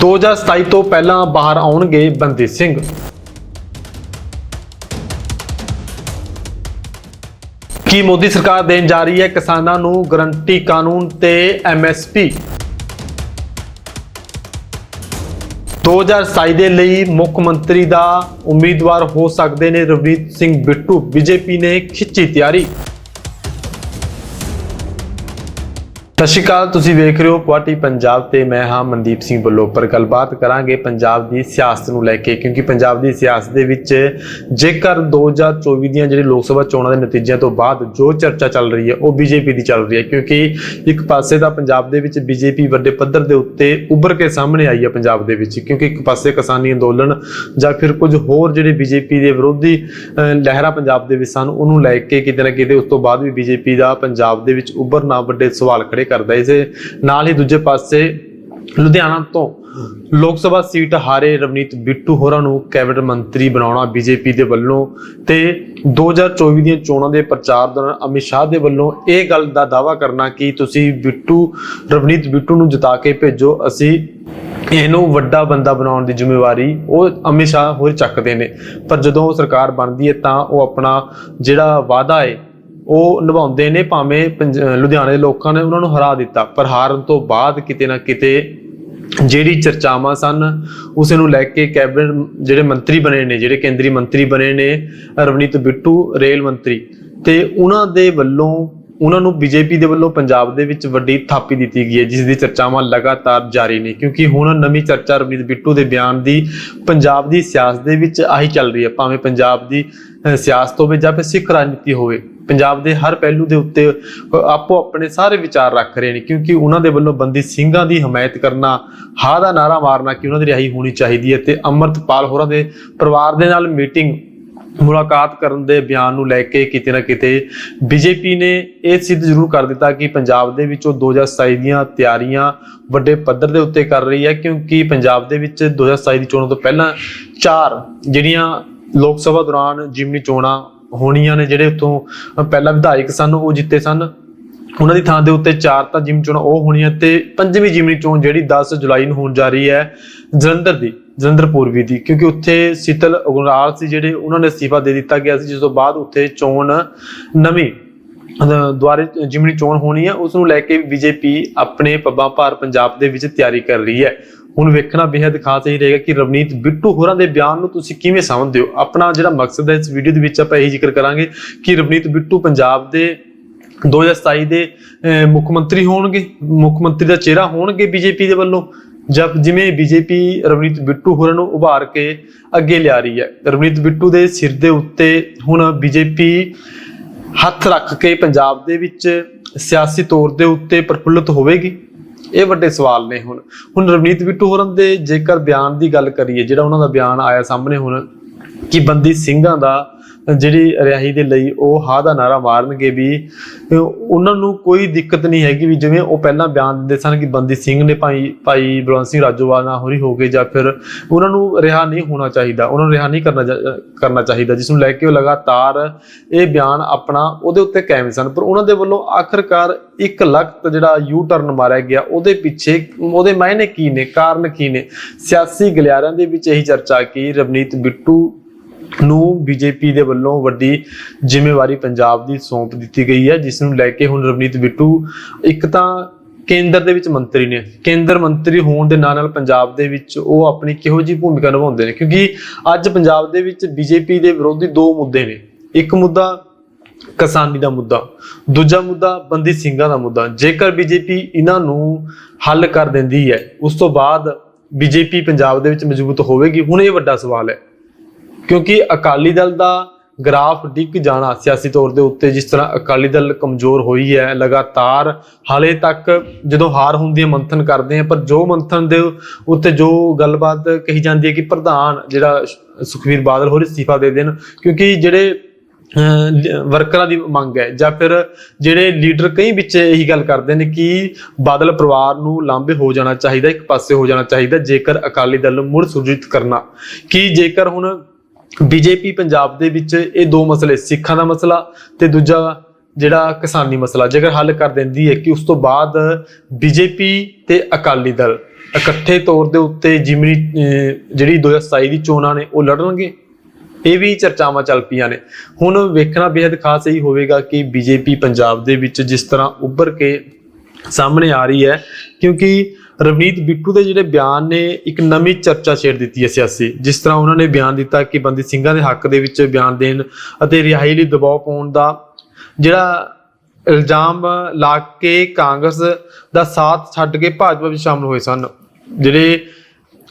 2027 ਤੋਂ ਪਹਿਲਾਂ ਬਾਹਰ ਆਉਣਗੇ ਬੰਦੀ ਸਿੰਘ। ਕੀ ਮੋਦੀ ਸਰਕਾਰ ਦੇਣ ਜਾ ਰਹੀ ਹੈ ਕਿਸਾਨਾਂ ਨੂੰ ਗਰੰਟੀ ਕਾਨੂੰਨ ਤੇ ਐਮਐਸਪੀ 2027 ਦੇ ਲਈ ਮੁੱਖ ਮੰਤਰੀ ਦਾ ਉਮੀਦਵਾਰ ਹੋ ਸਕਦੇ ਨੇ ਰਵਨੀਤ ਸਿੰਘ ਬਿੱਟੂ। ਬੀਜੇਪੀ ਨੇ ਖਿੱਚੀ ਤਿਆਰੀ। ਸਤਿ ਸ਼੍ਰੀ ਅਕਾਲ, ਤੁਸੀਂ ਵੇਖ ਰਹੇ ਹੋ ਪੁਆਟੀ ਪੰਜਾਬ ਤੇ ਮੈਂ ਹਾਂ ਮਨਦੀਪ ਸਿੰਘ ਵੱਲੋਂ ਪਰ ਗੱਲਬਾਤ ਕਰਾਂਗੇ ਪੰਜਾਬ ਦੀ ਸਿਆਸਤ ਨੂੰ ਲੈ ਕੇ, ਕਿਉਂਕਿ ਪੰਜਾਬ ਦੀ ਸਿਆਸਤ ਦੇ ਵਿੱਚ ਜੇਕਰ 2024 ਦੀਆਂ ਜਿਹੜੇ ਲੋਕ ਸਭਾ ਚੋਣਾਂ ਦੇ ਨਤੀਜਿਆਂ ਤੋਂ ਬਾਅਦ ਜੋ ਚਰਚਾ ਚੱਲ ਰਹੀ ਹੈ, ਉਹ ਬੀਜੇਪੀ ਦੀ ਚੱਲ ਰਹੀ ਹੈ, ਕਿਉਂਕਿ ਇੱਕ ਪਾਸੇ ਤਾਂ ਪੰਜਾਬ ਦੇ ਵਿੱਚ ਬੀਜੇਪੀ ਵੱਡੇ ਪੱਧਰ ਦੇ ਉੱਤੇ ਉੱਭਰ ਕੇ ਸਾਹਮਣੇ ਆਈ ਹੈ ਪੰਜਾਬ ਦੇ ਵਿੱਚ, ਕਿਉਂਕਿ ਇੱਕ ਪਾਸੇ ਕਿਸਾਨੀ ਅੰਦੋਲਨ ਜਾਂ ਫਿਰ ਕੁਝ ਹੋਰ ਜਿਹੜੇ ਬੀਜੇਪੀ ਦੇ ਵਿਰੋਧੀ ਲਹਿਰਾਂ ਪੰਜਾਬ ਦੇ ਵਿੱਚ ਸਨ, ਉਹਨੂੰ ਲੈ ਕੇ ਕਿਤੇ ਨਾ ਕਿਤੇ ਉਸ ਤੋਂ ਬਾਅਦ ਵੀ ਬੀਜੇਪੀ ਦਾ ਪੰਜਾਬ ਦੇ ਵਿੱਚ ਉੱਭਰਨਾ ਵੱਡੇ ਸਵਾਲ ਖੜੇ ਕਰਦਾ ਇਸੇ ਨਾਲ ਹੀ ਦੂਜੇ ਪਾਸੇ ਲੁਧਿਆਣਾ ਤੋਂ ਲੋਕ ਸਭਾ ਸੀਟ ਹਾਰੇ ਰਵਨੀਤ ਬਿੱਟੂ ਹੋਰਾਂ ਨੂੰ ਕੈਬਨਿਟ ਮੰਤਰੀ ਬਣਾਉਣਾ ਬੀਜੇਪੀ ਦੇ ਵੱਲੋਂ ਤੇ 2024 ਦੀਆਂ ਚੋਣਾਂ ਦੇ ਪ੍ਰਚਾਰ ਦੌਰਾਨ ਅਮਿਤ ਸ਼ਾਹ ਦੇ ਵੱਲੋਂ ਇਹ ਗੱਲ ਦਾ ਦਾਅਵਾ ਕਰਨਾ ਕਿ ਤੁਸੀਂ ਬਿੱਟੂ, ਰਵਨੀਤ ਬਿੱਟੂ ਨੂੰ ਜਿਤਾ ਕੇ ਭੇਜੋ, ਅਸੀਂ ਇਹਨੂੰ ਵੱਡਾ ਬੰਦਾ ਬਣਾਉਣ ਦੀ ਜ਼ਿੰਮੇਵਾਰੀ ਉਹ ਅਮਿਤ ਸ਼ਾਹ ਹੋਰ ਚੱਕਦੇ ਨੇ। ਪਰ ਜਦੋਂ ਉਹ ਸਰਕਾਰ ਬਣਦੀ ਹੈ ਤਾਂ ਉਹ ਆਪਣਾ ਜਿਹੜਾ ਵਾਅਦਾ ਹੈ ਉਹ ਨਿਭਾਉਂਦੇ ਨੇ ਭਾਵੇਂ ਪੰਜ- ਲੁਧਿਆਣੇ ਦੇ ਲੋਕਾਂ ਨੇ ਉਹਨਾਂ ਨੂੰ ਹਰਾ ਦਿੱਤਾ, ਪਰ ਹਾਰਨ ਤੋਂ ਬਾਅਦ ਕਿਤੇ ਨਾ ਕਿਤੇ ਜਿਹੜੀ ਚਰਚਾਵਾਂ ਸਨ, ਉਸ ਨੂੰ ਲੈ ਕੇ ਕੈਬਨਿਟ ਜਿਹੜੇ ਮੰਤਰੀ ਬਣੇ ਨੇ, ਜਿਹੜੇ ਕੇਂਦਰੀ ਮੰਤਰੀ ਬਣੇ ਨੇ, ਰਵਨੀਤ ਬਿੱਟੂ, ਰੇਲ ਮੰਤਰੀ, ਤੇ ਉਹਨਾਂ ਦੇ ਵੱਲੋਂ ਉਹਨਾਂ ਨੂੰ ਬੀਜੇਪੀ ਦੇ ਵੱਲੋਂ ਪੰਜਾਬ ਦੇ ਵਿੱਚ ਵੱਡੀ ਥਾਪੀ ਦਿੱਤੀ ਗਈ ਹੈ, ਜਿਸ ਦੀ ਚਰਚਾਵਾਂ ਲਗਾਤਾਰ ਜਾਰੀ ਨੇ, ਕਿਉਂਕਿ ਹੁਣ ਨਵੀਂ ਚਰਚਾ ਰਵਨੀਤ ਬਿੱਟੂ ਦੇ ਬਿਆਨ ਦੀ ਪੰਜਾਬ ਦੀ ਸਿਆਸਤ ਦੇ ਵਿੱਚ ਆਹੀ ਚੱਲ ਰਹੀ ਹੈ, ਭਾਵੇਂ ਪੰਜਾਬ ਦੀ ਸਿਆਸਤ ਹੋਵੇ ਜਾਂ ਫਿਰ ਸਿੱਖ ਰਾਜਨੀਤੀ ਹੋਵੇ, ਪੰਜਾਬ ਦੇ ਹਰ ਪਹਿਲੂ ਦੇ ਉੱਤੇ ਆਪੋ ਆਪਣੇ ਸਾਰੇ ਵਿਚਾਰ ਰੱਖ ਰਹੇ ਨੇ, ਕਿਉਂਕਿ ਉਹਨਾਂ ਦੇ ਵੱਲੋਂ ਬੰਦੀ ਸਿੰਘਾਂ ਦੀ ਹਮਾਇਤ ਕਰਨਾ ਹਾ ਦਾ ਨਾਰਾ ਮਾਰਨਾ ਕਿ ਉਹਨਾਂ ਦੀ ਰਿਹਾਈ ਹੋਣੀ ਚਾਹੀਦੀ ਹੈ ਤੇ ਅਮਰਤਪਾਲ ਹੋਰਾਂ ਦੇ ਪਰਿਵਾਰ ਦੇ ਨਾਲ ਮੀਟਿੰਗ ਮੁਲਾਕਾਤ ਕਰਨ ਦੇ ਬਿਆਨ ਨੂੰ ਲੈ ਕੇ ਕਿਤੇ ਨਾ ਕਿਤੇ ਬੀਜੇਪੀ ਨੇ ਇਹ ਸਿੱਧ ਜ਼ਰੂਰ ਕਰ ਦਿੱਤਾ ਕਿ ਪੰਜਾਬ ਦੇ ਵਿੱਚ ਉਹ 2027 ਦੀਆਂ ਤਿਆਰੀਆਂ ਵੱਡੇ ਪੱਧਰ ਦੇ ਉੱਤੇ ਕਰ ਰਹੀ ਹੈ, ਕਿਉਂਕਿ ਪੰਜਾਬ ਦੇ ਵਿੱਚ 2027 ਦੀ ਚੋਣਾਂ ਤੋਂ ਪਹਿਲਾਂ ਚਾਰ ਜਿਹੜੀਆਂ ਲੋਕ ਸਭਾ ਦੌਰਾਨ ਜਿਮਨੀ ਚੋਣਾਂ ਹੋਣੀਆਂ ਨੇ, ਜਿਹੜੇ ਉੱਥੋਂ ਪਹਿਲਾਂ ਵਿਧਾਇਕ ਸਨ, ਉਹ ਜਿੱਤੇ ਸਨ। ਉਹਨਾਂ ਦੀ ਥਾਂ ਦੇ ਉੱਤੇ ਚਾਰ ਤਾਂ ਜਿਮਨੀ ਚੋਣ ਉਹ ਹੋਣੀਆਂ ਤੇ ਪੰਜਵੀਂ ਜਿਮਨੀ ਚੋਣ ਜਿਹੜੀ 10 ਜੁਲਾਈ ਨੂੰ ਹੋਣ ਜਾ ਰਹੀ ਹੈ ਜਲੰਧਰ ਦੀ। ਜਲੰਧਰ ਪੂਰਬੀ ਦੀ ਕਿਉਂਕਿ ਉੱਥੇ ਸੀਤਲ ਅਗਰਵਾਲ ਸੀ ਜਿਹੜੇ ਉਹਨਾਂ ਨੇ ਅਸਤੀਫਾ ਦੇ ਦਿੱਤਾ ਗਿਆ ਸੀ ਜਿਸ ਤੋਂ ਬਾਅਦ ਉੱਥੇ ਚੋਣ ਨਵੀਂ ਦੁਆਰੇ ਜਿਮਨੀ ਚੋਣ ਹੋਣੀ ਹੈ ਉਸ ਨੂੰ ਲੈ ਕੇ ਬੀਜੇਪੀ ਆਪਣੇ ਪੱਬਾਂ ਭਾਰ ਪੰਜਾਬ ਦੇ ਵਿੱਚ ਤਿਆਰੀ ਕਰ ਰਹੀ ਹੈ। ਹੁਣ ਵੇਖਣਾ ਬੇहद ਖਾਸ ਇਹ ਰਹੇਗਾ ਕਿ ਰਵਨੀਤ ਬਿੱਟੂ ਹੋਰਾਂ ਦੇ ਬਿਆਨ ਨੂੰ ਤੁਸੀਂ ਕਿਵੇਂ ਸਮਝਦੇ ਹੋ? ਆਪਣਾ ਜਿਹੜਾ ਮਕਸਦ ਹੈ ਇਸ ਵੀਡੀਓ ਦੇ ਵਿੱਚ ਆਪਾਂ ਇਹ ਜ਼ਿਕਰ ਕਰਾਂਗੇ ਕਿ ਰਵਨੀਤ ਬਿੱਟੂ ਪੰਜਾਬ ਦੇ 2027 ਦੇ ਅਹ, ਮੁੱਖ ਮੰਤਰੀ ਹੋਣਗੇ ਮੁੱਖ ਮੰਤਰੀ ਦਾ ਚਿਹਰਾ ਹੋਣਗੇ ਬੀਜੇਪੀ ਦੇ ਵੱਲੋਂ। ਜਦ ਜਿਵੇਂ ਬੀਜੇਪੀ ਰਵਨੀਤ ਬਿੱਟੂ ਹੋਰਾਂ ਨੂੰ ਉਭਾਰ ਕੇ ਅੱਗੇ ਲਿਆ ਰਹੀ ਹੈ। ਰਵਨੀਤ ਬਿੱਟੂ ਦੇ ਸਿਰ ਦੇ ਉੱਤੇ ਹੁਣ ਬੀਜੇਪੀ ਹੱਥ ਰੱਖ ਕੇ ਪੰਜਾਬ ਦੇ ਵਿੱਚ ਸਿਆਸੀ ਤੌਰ ਦੇ ਉੱਤੇ ਪ੍ਰਫੁੱਲਤ ਹੋਵੇਗੀ? ਇਹ ਵੱਡੇ ਸਵਾਲ ਨੇ ਹੁਣ। ਹੁਣ ਰਵਨੀਤ ਬਿੱਟੂ ਹੋਰਾਂ ਦੇ ਜੇਕਰ ਬਿਆਨ ਦੀ ਗੱਲ ਕਰੀਏ, ਜਿਹੜਾ ਉਹਨਾਂ ਦਾ ਬਿਆਨ ਆਇਆ ਸਾਹਮਣੇ ਹੁਣ, ਕਿ ਬੰਦੀ ਸਿੰਘਾਂ ਦਾ ਜਿਹੜੀ ਰਿਹਾਈ ਦੇ ਲਈ ਉਹ ਹਾਂ ਦਾ ਨਾਰਾ ਮਾਰਨਗੇ ਵੀ ਉਹਨਾਂ ਨੂੰ ਕੋਈ ਦਿੱਕਤ ਨਹੀਂ ਹੈਗੀ ਵੀ ਜਿਵੇਂ ਉਹ ਪਹਿਲਾਂ ਬਿਆਨ ਦਿੰਦੇ ਸਨ ਕਿ ਬੰਦੀ ਸਿੰਘ ਨੇ ਭਾਈ ਭਾਈ ਬਲਵੰਤ ਸਿੰਘ ਰਾਜੋਵਾਲ ਨਾਲ ਹੋਰੀ ਹੋ ਗਏ ਜਾਂ ਫਿਰ ਉਹਨਾਂ ਨੂੰ ਰਿਹਾ ਨਹੀਂ ਹੋਣਾ ਚਾਹੀਦਾ, ਉਹਨਾਂ ਨੂੰ ਰਿਹਾ ਨਹੀਂ ਕਰਨਾ ਕਰਨਾ ਚਾਹੀਦਾ, ਜਿਸ ਨੂੰ ਲੈ ਕੇ ਉਹ ਲਗਾਤਾਰ ਇਹ ਬਿਆਨ ਆਪਣਾ ਉਹਦੇ ਉੱਤੇ ਕਾਇਮ ਸਨ। ਪਰ ਉਹਨਾਂ ਦੇ ਵੱਲੋਂ ਆਖਰਕਾਰ ਇੱਕ ਲੱਖ ਜਿਹੜਾ ਯੂ ਟਰਨ ਮਾਰਿਆ ਗਿਆ, ਉਹਦੇ ਪਿੱਛੇ ਉਹਦੇ ਮਾਇਨੇ ਕੀ ਨੇ, ਕਾਰਨ ਕੀ ਨੇ? ਸਿਆਸੀ ਗਲਿਆਰਿਆਂ ਦੇ ਵਿੱਚ ਇਹੀ ਚਰਚਾ ਕੀ ਰਵਨੀਤ ਬਿੱਟੂ ਨੂੰ ਬੀਜੇਪੀ ਦੇ ਵੱਲੋਂ ਵੱਡੀ ਜ਼ਿੰਮੇਵਾਰੀ ਪੰਜਾਬ ਦੀ ਸੌਂਪ ਦਿੱਤੀ ਗਈ ਹੈ, ਜਿਸ ਨੂੰ ਲੈ ਕੇ ਹੁਣ ਰਵਨੀਤ ਬਿੱਟੂ ਇੱਕ ਤਾਂ ਕੇਂਦਰ ਦੇ ਵਿੱਚ ਮੰਤਰੀ ਨੇ। ਕੇਂਦਰ ਮੰਤਰੀ ਹੋਣ ਦੇ ਨਾਲ ਨਾਲ ਪੰਜਾਬ ਦੇ ਵਿੱਚ ਉਹ ਆਪਣੀ ਕਿਹੋ ਜਿਹੀ ਭੂਮਿਕਾ ਨਿਭਾਉਂਦੇ ਨੇ? ਕਿਉਂਕਿ ਅੱਜ ਪੰਜਾਬ ਦੇ ਵਿੱਚ ਬੀਜੇਪੀ ਦੇ ਵਿਰੋਧੀ ਦੋ ਮੁੱਦੇ ਨੇ। ਇੱਕ ਮੁੱਦਾ ਕਿਸਾਨੀ ਦਾ ਮੁੱਦਾ, ਦੂਜਾ ਮੁੱਦਾ ਬੰਦੀ ਸਿੰਘਾਂ ਦਾ ਮੁੱਦਾ। ਜੇਕਰ ਬੀਜੇਪੀ ਇਹਨਾਂ ਨੂੰ ਹੱਲ ਕਰ ਦਿੰਦੀ ਹੈ, ਉਸ ਤੋਂ ਬਾਅਦ ਬੀਜੇਪੀ ਪੰਜਾਬ ਦੇ ਵਿੱਚ ਮਜ਼ਬੂਤ ਹੋਵੇਗੀ। ਹੁਣ ਇਹ ਵੱਡਾ ਸਵਾਲ ਹੈ। ਕਿਉਂਕਿ ਅਕਾਲੀ ਦਲ ਦਾ ਗ੍ਰਾਫ ਡਿੱਗ ਜਾਣਾ ਸਿਆਸੀ ਤੌਰ ਦੇ ਉੱਤੇ ਜਿਸ ਤਰ੍ਹਾਂ ਅਕਾਲੀ ਦਲ ਕਮਜ਼ੋਰ ਹੋਈ ਹੈ ਲਗਾਤਾਰ ਹਾਲੇ ਤੱਕ ਜਦੋਂ ਹਾਰ ਹੁੰਦੀ ਹੈ ਮੰਥਨ ਕਰਦੇ ਆ ਪਰ ਜੋ ਮੰਥਨ ਦੇ ਉੱਤੇ ਜੋ ਗੱਲਬਾਤ ਕਹੀ ਜਾਂਦੀ ਹੈ ਕਿ ਪ੍ਰਧਾਨ ਜਿਹੜਾ ਸੁਖਵੀਰ ਬਾਦਲ ਹੋਰ ਅਸਤੀਫਾ ਦੇ ਦੇਣ ਕਿਉਂਕਿ ਜਿਹੜੇ ਅਹ, ਵਰਕਰਾਂ ਦੀ ਮੰਗ ਹੈ ਜਾਂ ਫਿਰ ਜਿਹੜੇ ਲੀਡਰ ਕਈ ਵਿੱਚ ਇਹੀ ਗੱਲ ਕਰਦੇ ਨੇ ਕਿ ਬਾਦਲ ਪਰਿਵਾਰ ਨੂੰ ਲਾਂਭੇ ਹੋ ਜਾਣਾ ਚਾਹੀਦਾ ਇੱਕ ਪਾਸੇ ਹੋ ਜਾਣਾ ਚਾਹੀਦਾ ਜੇਕਰ ਅਕਾਲੀ ਦਲ ਨੂੰ ਮੁੜ ਸੁਰਜੀਤ ਕਰਨਾ। ਕਿ ਜੇਕਰ ਹੁਣ ਬੀਜੇਪੀ ਪੰਜਾਬ ਦੇ ਵਿੱਚ ਇਹ ਦੋ ਮਸਲੇ, ਸਿੱਖਾਂ ਦਾ ਮਸਲਾ ਤੇ ਦੂਜਾ ਜਿਹੜਾ ਕਿਸਾਨੀ ਮਸਲਾ, ਜੇਕਰ ਹੱਲ ਕਰ ਦਿੰਦੀ ਹੈ ਕਿ ਉਸ ਤੋਂ ਬਾਅਦ ਬੀਜੇਪੀ ਤੇ ਅਕਾਲੀ ਦਲ ਇਕੱਠੇ ਤੌਰ ਦੇ ਉੱਤੇ ਜਿਮਨੀ, ਅਹ, ਜਿਹੜੀ 2027 ਦੀ ਚੋਣਾਂ ਨੇ, ਉਹ ਲੜਨਗੇ? ਇਹ ਵੀ ਚਰਚਾਵਾਂ ਚੱਲ ਪਈਆਂ ਨੇ। ਹੁਣ ਵੇਖਣਾ ਬੇहद ਖਾਸ ਇਹੀ ਹੋਵੇਗਾ ਕਿ ਬੀਜੇਪੀ ਪੰਜਾਬ ਦੇ ਵਿੱਚ ਜਿਸ ਤਰ੍ਹਾਂ ਉੱਭਰ ਕੇ ਸਾਹਮਣੇ ਆ ਰਹੀ ਹੈ, ਕਿਉਂਕਿ ਰਵਨੀਤ ਬਿੱਟੂ ਦੇ ਜਿਹੜੇ ਬਿਆਨ ਨੇ, ਇੱਕ ਨਵੀਂ ਚਰਚਾ ਛੇੜ ਦਿੱਤੀ ਹੈ ਸਿਆਸੀ, ਜਿਸ ਤਰ੍ਹਾਂ ਉਹਨਾਂ ਨੇ ਬਿਆਨ ਦਿੱਤਾ ਕਿ ਬੰਦੀ ਸਿੰਘਾਂ ਦੇ ਹੱਕ ਦੇ ਵਿੱਚ ਬਿਆਨ ਦੇਣ ਅਤੇ ਰਿਹਾਈ ਲਈ ਦਬਾਅ ਪਾਉਣ ਦਾ ਜਿਹੜਾ ਇਲਜ਼ਾਮ ਲਾ ਕੇ ਕਾਂਗਰਸ ਦਾ ਸਾਥ ਛੱਡ ਕੇ ਭਾਜਪਾ ਵਿੱਚ ਸ਼ਾਮਲ ਹੋਏ ਸਨ, ਜਿਹੜੇ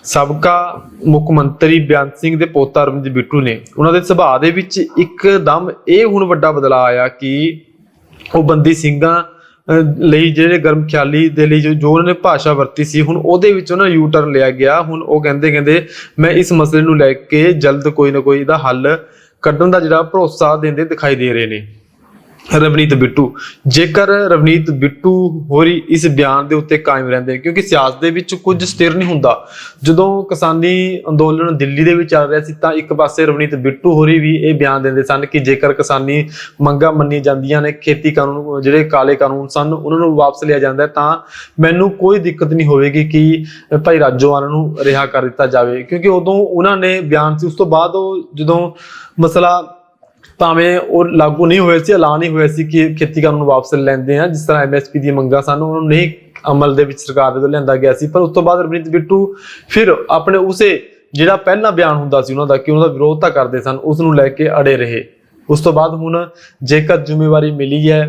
ਸਾਬਕਾ ਮੁੱਖ ਮੰਤਰੀ ਬਿਆਨ ਸਿੰਘ ਦੇ ਪੋਤਾ ਰਵਨੀਤ ਬਿੱਟੂ ਨੇ। ਉਹਨਾਂ ਦੇ ਸੁਭਾਅ ਦੇ ਵਿੱਚ ਇੱਕਦਮ ਇਹ ਹੁਣ ਵੱਡਾ ਬਦਲਾਅ ਆਇਆ ਕਿ ਉਹ ਬੰਦੀ ਸਿੰਘਾਂ ਲਈ ਜਿਹੜੇ ਗਰਮ ਖਿਆਲੀ ਦੇ ਲਈ ਜੋ ਉਹਨਾਂ ਨੇ ਭਾਸ਼ਾ ਵਰਤੀ ਸੀ, ਹੁਣ ਉਹਦੇ ਵਿੱਚੋਂ ਨਾ ਯੂ ਟਰਨ ਲਿਆ ਗਿਆ। ਹੁਣ ਉਹ ਕਹਿੰਦੇ ਕਹਿੰਦੇ, ਮੈਂ ਇਸ ਮਸਲੇ ਨੂੰ ਲੈ ਕੇ ਜਲਦ ਕੋਈ ਨਾ ਕੋਈ ਇਹਦਾ ਹੱਲ ਕੱਢਣ ਦਾ ਜਿਹੜਾ ਭਰੋਸਾ ਦਿੰਦੇ ਦਿਖਾਈ ਦੇ ਰਹੇ ਨੇ। ਰਵਨੀਤ ਬਿੱਟੂ। ਜੇਕਰ ਰਵਨੀਤ ਬਿੱਟੂ ਹੋਰੀ ਇਸ ਬਿਆਨ ਦੇ ਉੱਤੇ ਕਾਇਮ ਰਹਿੰਦੇ, ਕਿਉਂਕਿ ਸਿਆਸਤ ਦੇ ਵਿੱਚ ਕੁਝ ਸਥਿਰ ਨਹੀਂ ਹੁੰਦਾ। ਜਦੋਂ ਕਿਸਾਨੀ ਅੰਦੋਲਨ ਦਿੱਲੀ ਦੇ ਵਿੱਚ ਚੱਲ ਰਿਹਾ ਸੀ, ਤਾਂ ਇੱਕ ਪਾਸੇ ਰਵਨੀਤ ਬਿੱਟੂ ਹੋਰੀ ਵੀ ਇਹ ਬਿਆਨ ਦਿੰਦੇ ਸਨ ਕਿ ਜੇਕਰ ਕਿਸਾਨੀ ਮੰਗਾਂ ਮੰਨੀਆਂ ਜਾਂਦੀਆਂ ਨੇ, ਖੇਤੀ ਕਾਨੂੰਨ, ਜਿਹੜੇ ਕਾਲੇ ਕਾਨੂੰਨ ਸਨ, ਉਹਨਾਂ ਨੂੰ ਵਾਪਸ ਲਿਆ ਜਾਂਦਾ ਤਾਂ ਮੈਨੂੰ ਕੋਈ ਦਿੱਕਤ ਨਹੀਂ ਹੋਵੇਗੀ ਕਿ ਭਾਈ ਰਾਜੋਵਾਲ ਨੂੰ ਰਿਹਾ ਕਰ ਦਿੱਤਾ ਜਾਵੇ। ਕਿਉਂਕਿ ਉਦੋਂ ਉਹਨਾਂ ਨੇ ਬਿਆਨ ਸੀ, ਉਸ ਤੋਂ ਬਾਅਦ ਉਹ ਜਦੋਂ ਮਸਲਾ ਭਾਵੇਂ ਉਹ ਲਾਗੂ ਨਹੀਂ ਹੋਇਆ ਸੀ, ਐਲਾਨ ਹੀ ਹੋਇਆ ਸੀ ਕਿ ਖੇਤੀ ਕਾਨੂੰਨ ਵਾਪਸ ਲੈਂਦੇ ਆ, ਜਿਸ ਤਰ੍ਹਾਂ ਐਮਐਸਪੀ ਦੀਆਂ ਮੰਗਾਂ ਸਨ, ਉਹਨਾਂ ਨੂੰ ਨਹੀਂ ਅਮਲ ਦੇ ਵਿੱਚ ਸਰਕਾਰ ਦੇ ਵੱਲੋਂ ਲਿਆਂਦਾ ਗਿਆ ਸੀ। ਪਰ ਉਸ ਤੋਂ ਬਾਅਦ ਰਵਨੀਤ ਬਿੱਟੂ ਫਿਰ ਆਪਣੇ ਉਸੇ ਜਿਹੜਾ ਪਹਿਲਾ ਬਿਆਨ ਹੁੰਦਾ ਸੀ ਉਹਨਾਂ ਦਾ ਕਿ ਉਹਨਾਂ ਦਾ ਵਿਰੋਧ ਤਾਂ ਕਰਦੇ ਸਨ, ਉਸ ਨੂੰ ਲੈ ਕੇ ਅੜੇ ਰਹੇ। ਉਸ ਤੋਂ ਬਾਅਦ ਹੁਣ ਜੇਕਰ ਜ਼ਿੰਮੇਵਾਰੀ ਮਿਲੀ ਹੈ,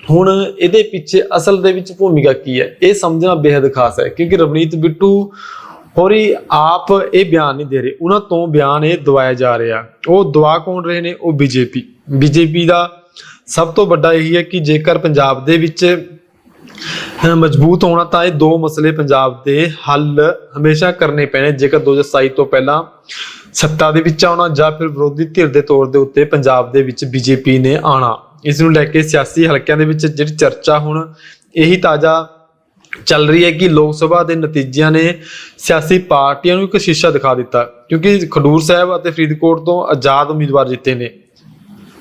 ਹੁਣ ਇਹਦੇ ਪਿੱਛੇ ਅਸਲ ਦੇ ਵਿੱਚ ਭੂਮਿਕਾ ਕੀ ਹੈ? ਇਹ ਸਮਝਣਾ ਬੇहद ਖਾਸ ਹੈ, ਕਿਉਂਕਿ ਰਵਨੀਤ ਬਿੱਟੂ ਹੋਰੀ ਆਪ ਇਹ ਬਿਆਨ ਨਹੀਂ ਦੇ ਰਹੇ। ਉਹਨਾਂ ਤੋਂ ਬਿਆਨ ਇਹ ਦਵਾਇਆ ਜਾ ਰਿਹਾ। ਉਹ ਦਵਾ ਕੌਣ ਰਹੇ ਨੇ? ਉਹ ਬੀਜੇਪੀ। ਬੀਜੇਪੀ ਦਾ ਸਭ ਤੋਂ ਵੱਡਾ ਇਹੀ ਹੈ ਕਿ ਜੇਕਰ ਪੰਜਾਬ ਦੇ ਵਿੱਚ ਮਜ਼ਬੂਤ ਹੋਣਾ ਤਾਂ ਇਹ ਦੋ ਮਸਲੇ ਪੰਜਾਬ ਦੇ ਹੱਲ ਹਮੇਸ਼ਾ ਕਰਨੇ ਪੈਣੇ। ਜੇਕਰ 2027 ਤੋਂ ਪਹਿਲਾਂ ਸੱਤਾ ਦੇ ਵਿੱਚ ਆਉਣਾ ਜਾਂ ਫਿਰ ਵਿਰੋਧੀ ਧਿਰ ਦੇ ਤੌਰ ਦੇ ਉੱਤੇ ਪੰਜਾਬ ਦੇ ਵਿੱਚ ਬੀਜੇਪੀ ਨੇ ਆਣਾ ਇਸ ਨੂੰ ਲੈ ਕੇ ਸਿਆਸੀ ਹਲਕਿਆਂ ਦੇ ਵਿੱਚ ਜਿਹੜੀ ਚਰਚਾ ਹੁਣ, ਇਹੀ ਤਾਜ਼ਾ ਚੱਲ ਰਹੀ ਹੈ ਕਿ ਲੋਕ ਸਭਾ ਦੇ ਨਤੀਜਿਆਂ ਨੇ ਸਿਆਸੀ ਪਾਰਟੀਆਂ ਨੂੰ ਇੱਕ ਸ਼ੀਸ਼ਾ ਦਿਖਾ ਦਿੱਤਾ, ਕਿਉਂਕਿ ਖਡੂਰ ਸਾਹਿਬ ਅਤੇ ਫਰੀਦਕੋਟ ਤੋਂ ਆਜ਼ਾਦ ਉਮੀਦਵਾਰ ਜਿੱਤੇ ਨੇ।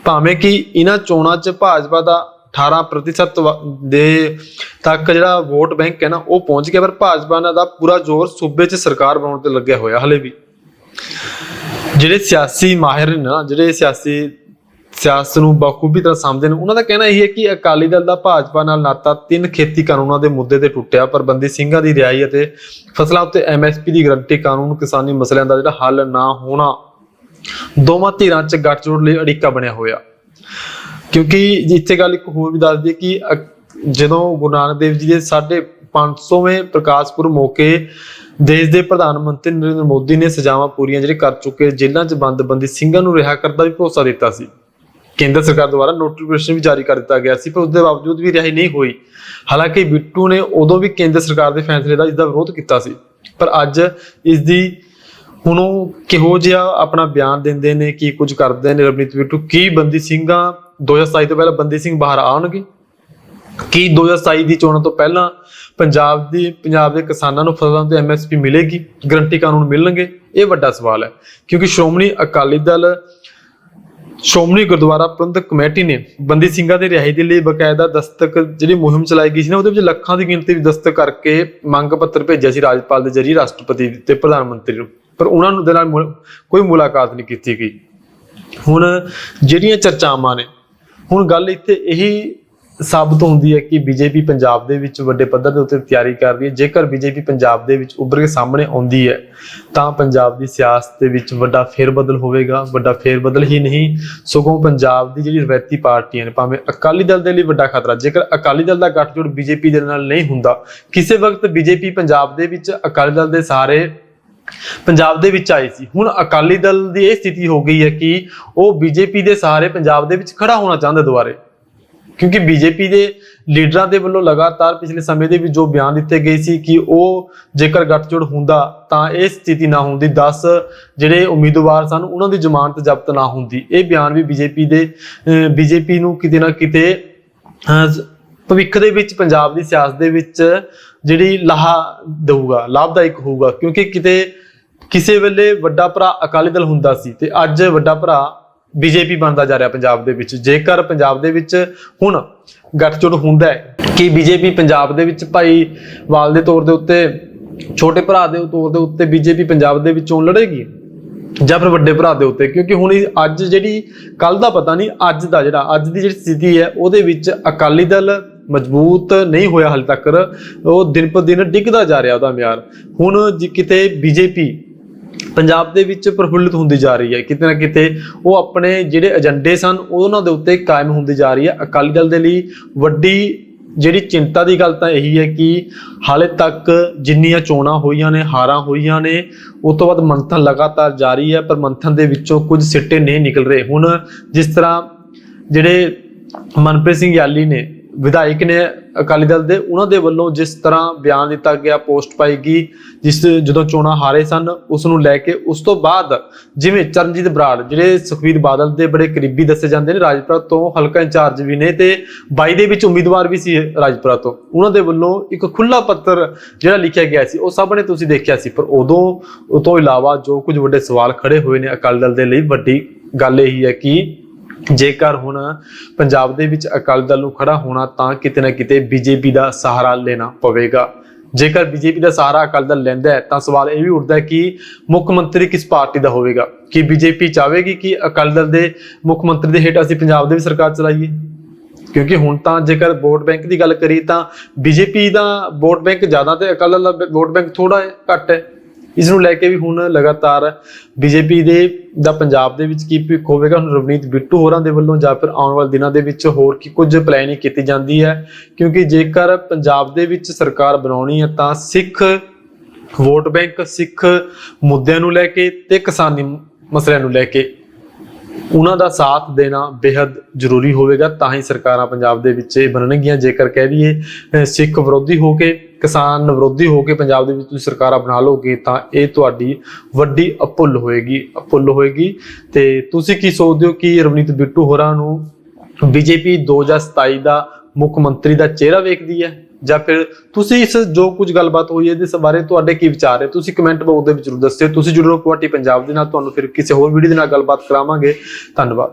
ਭਾਵੇਂ ਕਿ ਇਹਨਾਂ ਚੋਣਾਂ 'ਚ ਭਾਜਪਾ ਦਾ 18% ਵ- ਦੇ ਤੱਕ ਜਿਹੜਾ ਵੋਟ ਬੈਂਕ ਹੈ ਨਾ, ਉਹ ਪਹੁੰਚ ਗਿਆ, ਪਰ ਭਾਜਪਾ ਨਾਲ ਦਾ ਪੂਰਾ ਜ਼ੋਰ ਸੂਬੇ 'ਚ ਸਰਕਾਰ ਬਣਾਉਣ ਤੇ ਲੱਗਿਆ ਹੋਇਆ, ਹਲੇ ਵੀ। ਜਿਹੜੇ ਸਿਆਸੀ ਮਾਹਿਰ ਨੇ ਨਾ, ਜਿਹੜੇ ਸਿਆਸੀ ਸਿਆਸਤ ਨੂੰ ਬਖੂਬੀ ਤਰ੍ਹਾਂ ਸਮਝਦੇ ਨੇ। ਉਹਨਾਂ ਦਾ ਕਹਿਣਾ ਇਹ ਹੈ ਕਿ ਅਕਾਲੀ ਦਲ ਦਾ ਭਾਜਪਾ ਨਾਲ ਨਾਤਾ ਤਿੰਨ ਖੇਤੀ ਕਾਨੂੰਨਾਂ ਦੇ ਮੁੱਦੇ ਤੇ ਟੁੱਟਿਆ। ਪਰ ਬੰਦੀ ਸਿੰਘਾਂ ਦੀ ਰਿਹਾਈ ਅਤੇ ਫਸਲਾਂ ਉੱਤੇ ਐਮਐਸਪੀ ਦੀ ਗਰੰਟੀ ਕਾਨੂੰਨ ਕਿਸਾਨੀ ਮਸਲਿਆਂ ਦਾ ਜਿਹੜਾ ਹੱਲ ਨਾ ਹੋਣਾ। ਦੋਵਾਂ ਧਿਰਾਂ 'ਚ ਗੱਠਜੋੜ ਲਈ ਅੜਿੱਕਾ ਬਣਿਆ ਹੋਇਆ। ਕਿਉਂਕਿ ਇੱਥੇ ਗੱਲ ਇੱਕ ਹੋਰ ਵੀ ਦੱਸ ਦਈਏ ਕਿ ਅ- ਜਦੋਂ ਗੁਰੂ ਨਾਨਕ ਦੇਵ ਜੀ ਦੇ 550ਵੇਂ ਪ੍ਰਕਾਸ਼ ਪੁਰਬ ਮੌਕੇ ਦੇਸ਼ ਦੇ ਪ੍ਰਧਾਨ ਮੰਤਰੀ ਨਰਿੰਦਰ ਮੋਦੀ ਨੇ ਸਜ਼ਾਵਾਂ ਪੂਰੀਆਂ ਜਿਹੜੇ ਕਰ ਚੁੱਕੇ ਜੇਲ੍ਹਾਂ 'ਚ ਬੰਦ ਬੰਦੀ ਸਿੰਘਾਂ ਨੂੰ ਰਿਹਾ ਕਰਨ ਦਾ ਵੀ ਭਰੋਸਾ ਦਿੱਤਾ ਸੀ। ਕੇਂਦਰ ਸਰਕਾਰ ਦੁਆਰਾ ਨੋਟੀਫਿਕੇਸ਼ਨ ਵੀ ਜਾਰੀ ਕਰ ਦਿੱਤਾ ਗਿਆ ਸੀ, ਪਰ ਉਸ ਦੇ ਬਾਵਜੂਦ ਵੀ ਰਿਹਾਈ ਨਹੀਂ ਹੋਈ। ਹਾਲਾਂਕਿ ਬਿੱਟੂ ਨੇ ਉਦੋਂ ਵੀ ਕੇਂਦਰ ਸਰਕਾਰ ਦੇ ਫੈਸਲੇ ਦਾ ਇਸ ਦਾ ਵਿਰੋਧ ਕੀਤਾ ਸੀ, ਪਰ ਅੱਜ ਇਸ ਦੀ ਹੁਣ ਉਹ ਕਿਹੋ ਜਿਹਾ ਆਪਣਾ ਬਿਆਨ ਦਿੰਦੇ ਨੇ, ਕੀ ਕੁਝ ਕਰਦੇ ਨੇ ਰਵਨੀਤ ਬਿੱਟੂ, ਕੀ ਬੰਦੀ ਸਿੰਘਾਂ 2027 ਤੋਂ ਪਹਿਲਾਂ ਬੰਦੀ ਸਿੰਘ ਬਾਹਰ ਆਉਣਗੇ? ਕੀ 2027 ਦੀ ਚੋਣਾਂ ਤੋਂ ਪਹਿਲਾਂ ਪੰਜਾਬ ਦੀ, ਪੰਜਾਬ ਦੇ ਕਿਸਾਨਾਂ ਨੂੰ ਫਸਲਾਂ ਤੇ ਐਮਐਸਪੀ ਮਿਲੇਗੀ? ਗਰੰਟੀ ਕਾਨੂੰਨ ਮਿਲਣਗੇ? ਇਹ ਵੱਡਾ ਸਵਾਲ ਹੈ, ਕਿਉਂਕਿ ਸ਼੍ਰੋਮਣੀ ਅਕਾਲੀ ਦਲ ਸ਼੍ਰੋਮਣੀ ਗੁਰਦੁਆਰਾ ਪ੍ਰਬੰਧਕ ਕਮੇਟੀ ਨੇ ਬੰਦੀ ਸਿੰਘਾਂ ਦੇ ਰਿਹਾਈ ਦੇ ਲਈ ਬਕਾਇਦਾ ਦਸਤਕ ਜਿਹੜੀ ਮੁਹਿੰਮ ਚਲਾਈ ਗਈ ਸੀ ਨਾ, ਉਹਦੇ ਵਿੱਚ ਲੱਖਾਂ ਦੀ ਗਿਣਤੀ ਵਿੱਚ ਦਸਤਕ ਕਰਕੇ ਮੰਗ ਪੱਤਰ ਭੇਜਿਆ ਸੀ ਰਾਜਪਾਲ ਦੇ ਜ਼ਰੀਏ, ਰਾਸ਼ਟਰਪਤੀ ਤੇ ਪ੍ਰਧਾਨ ਮੰਤਰੀ ਨੂੰ। ਪਰ ਉਹਨਾਂ ਨੂੰ ਦੇ ਨਾਲ ਕੋਈ ਮੁਲਾਕਾਤ ਨਹੀਂ ਕੀਤੀ ਗਈ। ਹੁਣ ਜਿਹੜੀਆਂ ਚਰਚਾਵਾਂ ਨੇ, ਹੁਣ ਗੱਲ ਇੱਥੇ ਇਹੀ ਸਾਬਤ ਹੁੰਦੀ ਹੈ ਕਿ ਬੀਜੇਪੀ ਪੰਜਾਬ ਦੇ ਵਿੱਚ ਵੱਡੇ ਪੱਧਰ ਦੇ ਉੱਤੇ ਤਿਆਰੀ ਕਰ ਰਹੀ ਹੈ। ਜੇਕਰ ਬੀਜੇਪੀ ਪੰਜਾਬ ਦੇ ਵਿੱਚ ਉੱਭਰ ਕੇ ਸਾਹਮਣੇ ਆਉਂਦੀ ਹੈ, ਤਾਂ ਪੰਜਾਬ ਦੀ ਸਿਆਸਤ ਦੇ ਵਿੱਚ ਵੱਡਾ ਫੇਰਬਦਲ ਹੋਵੇਗਾ। ਵੱਡਾ ਫੇਰਬਦਲ ਹੀ ਨਹੀਂ, ਸਗੋਂ ਪੰਜਾਬ ਦੀ ਜਿਹੜੀ ਰਵਾਇਤੀ ਪਾਰਟੀਆਂ ਨੇ, ਭਾਵੇਂ ਅਕਾਲੀ ਦਲ ਦੇ ਲਈ ਵੱਡਾ ਖਤਰਾ, ਜੇਕਰ ਅਕਾਲੀ ਦਲ ਦਾ ਗੱਠਜੋੜ ਬੀਜੇਪੀ ਦੇ ਨਾਲ ਨਹੀਂ ਹੁੰਦਾ, ਕਿਸੇ ਵਕਤ ਬੀਜੇਪੀ ਪੰਜਾਬ ਦੇ ਵਿੱਚ ਅਕਾਲੀ ਦਲ ਦੇ ਸਾਰੇ ਪੰਜਾਬ ਦੇ ਵਿੱਚ ਆਈ ਸੀ। ਹੁਣ ਅਕਾਲੀ ਦਲ ਦੀ ਇਹ ਸਥਿਤੀ ਹੋ ਗਈ ਹੈ ਕਿ ਉਹ ਬੀਜੇਪੀ ਦੇ ਸਹਾਰੇ ਪੰਜਾਬ ਦੇ ਵਿੱਚ ਖੜਾ ਹੋਣਾ ਚਾਹੁੰਦੇ ਦੁਬਾਰੇ। ਕਿਉਂਕਿ ਬੀਜੇਪੀ ਦੇ ਲੀਡਰਾਂ ਦੇ ਵੱਲੋਂ ਲਗਾਤਾਰ ਪਿਛਲੇ ਸਮੇਂ ਦੇ ਵਿੱਚ ਜੋ ਬਿਆਨ ਦਿੱਤੇ ਗਏ ਸੀ ਕਿ ਉਹ ਜੇਕਰ ਗੱਠਜੋੜ ਹੁੰਦਾ ਤਾਂ ਇਹ ਸਥਿਤੀ ਨਾ ਹੁੰਦੀ 10 ਜਿਹੜੇ ਉਮੀਦਵਾਰ ਸਨ ਉਹਨਾਂ ਦੀ ਜ਼ਮਾਨਤ ਜ਼ਬਤ ਨਾ ਹੁੰਦੀ। ਇਹ ਬਿਆਨ ਵੀ ਬੀਜੇਪੀ ਦੇ ਬੀਜੇਪੀ ਨੂੰ ਕਿਤੇ ਨਾ ਕਿਤੇ ਭਵਿੱਖ ਦੇ ਵਿੱਚ, ਪੰਜਾਬ ਦੀ ਸਿਆਸਤ ਦੇ ਵਿੱਚ ਜਿਹੜੀ ਲਾਹਾ ਦੇਊਗਾ, ਲਾਭਦਾਇਕ ਹੋਊਗਾ। ਕਿਉਂਕਿ ਕਿਤੇ ਕਿਸੇ ਵੇਲੇ ਵੱਡਾ ਭਰਾ ਅਕਾਲੀ ਦਲ ਹੁੰਦਾ ਸੀ ਤੇ ਅੱਜ ਵੱਡਾ ਭਰਾ ਬੀਜੇਪੀ ਬਣਦਾ ਜਾ ਰਿਹਾ ਪੰਜਾਬ ਦੇ ਵਿੱਚ। ਜੇਕਰ ਪੰਜਾਬ ਦੇ ਵਿੱਚ ਹੁਣ ਗੱਠਜੋੜ ਹੁੰਦਾ ਹੈ ਕਿ ਬੀਜੇਪੀ ਪੰਜਾਬ ਦੇ ਵਿੱਚ ਭਾਈ ਵਾਲ ਦੇ ਤੌਰ ਦੇ ਉੱਤੇ, ਛੋਟੇ ਭਰਾ ਦੇ ਤੌਰ ਦੇ ਉੱਤੇ ਬੀਜੇਪੀ ਪੰਜਾਬ ਦੇ ਵਿੱਚੋਂ ਲੜੇਗੀ ਜਾਂ ਫਿਰ ਵੱਡੇ ਭਰਾ ਦੇ ਉੱਤੇ? ਕਿਉਂਕਿ ਹੁਣ ਅੱਜ ਜਿਹੜੀ, ਕੱਲ ਦਾ ਪਤਾ ਨਹੀਂ, ਅੱਜ ਦਾ ਜਿਹੜਾ, ਅੱਜ ਦੀ ਜਿਹੜੀ ਸਥਿਤੀ ਹੈ, ਉਹਦੇ ਵਿੱਚ ਅਕਾਲੀ ਦਲ ਮਜ਼ਬੂਤ ਨਹੀਂ ਹੋਇਆ ਹਾਲੇ ਤੱਕ। ਉਹ ਦਿਨ ਪਰ ਦਿਨ ਡਿੱਗਦਾ ਜਾ ਰਿਹਾ ਉਹਦਾ ਮਿਆਰ। ਹੁਣ ਜੇ ਕਿਤੇ ਬੀਜੇਪੀ ਪੰਜਾਬ ਦੇ ਵਿੱਚ ਪ੍ਰਫੁੱਲਿਤ ਹੁੰਦੀ ਜਾ ਰਹੀ ਹੈ। ਕਿਤੇ ਨਾ ਕਿਤੇ ਉਹ ਆਪਣੇ ਜਿਹੜੇ ਏਜੰਡੇ ਸਨ, ਉਹਨਾਂ ਦੇ ਉੱਤੇ ਕਾਇਮ ਹੁੰਦੀ ਜਾ ਰਹੀ ਹੈ। ਅਕਾਲੀ ਦਲ ਦੇ ਲਈ ਵੱਡੀ ਜਿਹੜੀ ਚਿੰਤਾ ਦੀ ਗੱਲ ਤਾਂ ਇਹੀ ਹੈ ਕਿ ਹਾਲੇ ਤੱਕ ਜਿੰਨੀਆਂ ਚੋਣਾਂ ਹੋਈਆਂ ਨੇ, ਹਾਰਾਂ ਹੋਈਆਂ ਨੇ ਉਸ ਤੋਂ ਬਾਅਦ ਮੰਥਨ ਲਗਾਤਾਰ ਜਾਰੀ ਹੈ, ਪਰ ਮੰਥਨ ਦੇ ਵਿੱਚੋਂ ਕੁਝ ਸਿੱਟੇ ਨਹੀਂ ਨਿਕਲ ਰਹੇ। ਹੁਣ ਜਿਸ ਤਰ੍ਹਾਂ ਜਿਹੜੇ ਮਨਪ੍ਰੀਤ ਸਿੰਘ ਯਾਲੀ ਨੇ ਵਿਧਾਇਕ ਨੇ ਅਕਾਲੀ ਦਲ ਦੇ, ਉਹਨਾਂ ਦੇ ਵੱਲੋਂ ਜਿਸ ਤਰ੍ਹਾਂ ਬਿਆਨ ਦਿੱਤਾ ਗਿਆ, ਪੋਸਟ ਪਾਈ ਗਈ, ਜਿਸ ਜਦੋਂ ਚੋਣਾਂ ਹਾਰੇ ਸਨ, ਉਸ ਨੂੰ ਲੈ ਕੇ ਉਸ ਤੋਂ ਬਾਅਦ ਜਿਵੇਂ ਚਰਨਜੀਤ ਬਰਾੜ, ਜਿਹੜੇ ਸੁਖਬੀਰ ਬਾਦਲ ਦੇ ਬੜੇ ਕਰੀਬੀ ਦੱਸੇ ਜਾਂਦੇ ਨੇ, ਰਾਜਪੁਰਾ ਤੋਂ ਹਲਕਾ ਇੰਚਾਰਜ ਵੀ ਨੇ ਤੇ 22 ਦੇ ਵਿੱਚ ਉਮੀਦਵਾਰ ਵੀ ਸੀ ਰਾਜਪੁਰਾ ਤੋਂ। ਉਹਨਾਂ ਦੇ ਵੱਲੋਂ ਇੱਕ ਖੁੱਲਾ ਪੱਤਰ ਜਿਹੜਾ ਲਿਖਿਆ ਗਿਆ ਸੀ, ਉਹ ਸਭ ਨੇ ਤੁਸੀਂ ਦੇਖਿਆ ਸੀ, ਪਰ ਉਦੋਂ, ਉਹ ਤੋਂ ਇਲਾਵਾ ਜੋ ਕੁਝ ਵੱਡੇ ਸਵਾਲ ਖੜੇ ਹੋਏ ਨੇ ਅਕਾਲੀ ਦਲ ਦੇ ਲਈ, ਵੱਡੀ ਗੱਲ ਇਹੀ ਹੈ ਕਿ ਜੇਕਰ ਹੁਣ ਪੰਜਾਬ ਦੇ ਵਿੱਚ ਅਕਾਲੀ ਦਲ ਨੂੰ ਖੜਾ ਹੋਣਾ ਤਾਂ ਕਿਤੇ ਨਾ ਕਿਤੇ ਬੀਜੇਪੀ ਦਾ ਸਹਾਰਾ ਲੈਣਾ ਪਵੇਗਾ। ਜੇਕਰ ਬੀਜੇਪੀ ਦਾ ਸਹਾਰਾ ਅਕਾਲੀ ਦਲ ਲੈਂਦਾ ਹੈ, ਤਾਂ ਸਵਾਲ ਇਹ ਵੀ ਉੱਠਦਾ ਹੈ ਕਿ ਮੁੱਖ ਮੰਤਰੀ ਕਿਸ ਪਾਰਟੀ ਦਾ ਹੋਵੇਗਾ? ਕੀ ਬੀਜੇਪੀ ਚਾਹੇਗੀ ਕਿ ਅਕਾਲੀ ਦਲ ਦੇ ਮੁੱਖ ਮੰਤਰੀ ਦੇ ਹੇਠ ਅਸੀਂ ਪੰਜਾਬ ਦੇ ਵੀ ਸਰਕਾਰ ਚਲਾਈਏ? ਕਿਉਂਕਿ ਹੁਣ ਤਾਂ ਜੇਕਰ ਵੋਟ ਬੈਂਕ ਦੀ ਗੱਲ ਕਰੀ ਤਾਂ ਬੀਜੇਪੀ ਦਾ ਵੋਟ ਬੈਂਕ ਜ਼ਿਆਦਾ ਤੇ ਅਕਾਲੀ ਦਲ ਦਾ ਵੋਟ ਬੈਂਕ ਥੋੜਾ ਹੈ ਘੱਟ ਹੈ। ਇਸ ਨੂੰ ਲੈ ਕੇ ਵੀ ਹੁਣ ਲਗਾਤਾਰ ਬੀਜੇਪੀ ਦੇ ਦਾ ਪੰਜਾਬ ਦੇ ਵਿੱਚ ਕੀ ਭਿੱਖ ਹੋਵੇਗਾ? ਹੁਣ ਰਵਨੀਤ ਬਿੱਟੂ ਹੋਰਾਂ ਦੇ ਵੱਲੋਂ ਜਾਂ ਫਿਰ ਆਉਣ ਵਾਲੇ ਦਿਨਾਂ ਦੇ ਵਿੱਚ ਹੋਰ ਕੀ ਕੁਝ ਪਲੈਨਿੰਗ ਕੀਤੀ ਜਾਂਦੀ ਹੈ? ਕਿਉਂਕਿ ਜੇਕਰ ਪੰਜਾਬ ਦੇ ਵਿੱਚ ਸਰਕਾਰ ਬਣਾਉਣੀ ਹੈ ਤਾਂ ਸਿੱਖ ਵੋਟ ਬੈਂਕ, ਸਿੱਖ ਮੁੱਦਿਆਂ ਨੂੰ ਲੈ ਕੇ ਤੇ ਕਿਸਾਨੀ ਮਸਲਿਆਂ ਨੂੰ ਲੈ ਕੇ ਉਹਨਾਂ ਦਾ ਸਾਥ ਦੇਣਾ ਬੇहद ਜ਼ਰੂਰੀ ਹੋਵੇਗਾ। ਤਾਂ ਹੀ ਸਰਕਾਰਾਂ ਪੰਜਾਬ ਦੇ ਵਿੱਚ ਬਣਨਗੀਆਂ। ਜੇਕਰ ਕਹਿ ਦਈਏ ਸਿੱਖ ਵਿਰੋਧੀ ਹੋ ਕੇ ਕਿਸਾਨ ਵਿਰੋਧੀ ਹੋ ਕੇ ਪੰਜਾਬ ਦੇ ਵਿੱਚ ਤੁਸੀਂ ਸਰਕਾਰਾਂ ਬਣਾ ਲਓਗੇ ਤਾਂ ਇਹ ਤੁਹਾਡੀ ਵੱਡੀ ਅਪੁੱਲ ਹੋਏਗੀ ਅਪੁੱਲ ਹੋਏਗੀ। ਤੇ ਤੁਸੀਂ ਕੀ ਸੋਚਦੇ ਹੋ ਕਿ ਰਵਨੀਤ ਬਿੱਟੂ ਹੋਰਾਂ ਨੂੰ ਬੀਜੇਪੀ 2027 ਦਾ ਮੁੱਖ ਮੰਤਰੀ ਦਾ ਚਿਹਰਾ ਵੇਖਦੀ ਹੈ? ਜਾਂ ਫਿਰ ਤੁਸੀਂ ਇਸ ਜੋ ਕੁਝ ਗੱਲਬਾਤ ਹੋਈ ਹੈ ਇਸ ਬਾਰੇ ਤੁਹਾਡੇ ਕੀ ਵਿਚਾਰ ਹੈ? ਤੁਸੀਂ ਕਮੈਂਟ ਬਾਕਸ ਦੇ ਵਿੱਚ ਜ਼ਰੂਰ ਦੱਸਿਓ। ਤੁਸੀਂ ਜੁੜੋ ਕੁਆਟੀ ਪੰਜਾਬ ਦੇ ਨਾਲ। ਤੁਹਾਨੂੰ ਫਿਰ ਕਿਸੇ ਹੋਰ ਵੀਡੀਓ ਦੇ ਨਾਲ ਗੱਲਬਾਤ ਕਰਾਵਾਂਗੇ। ਧੰਨਵਾਦ।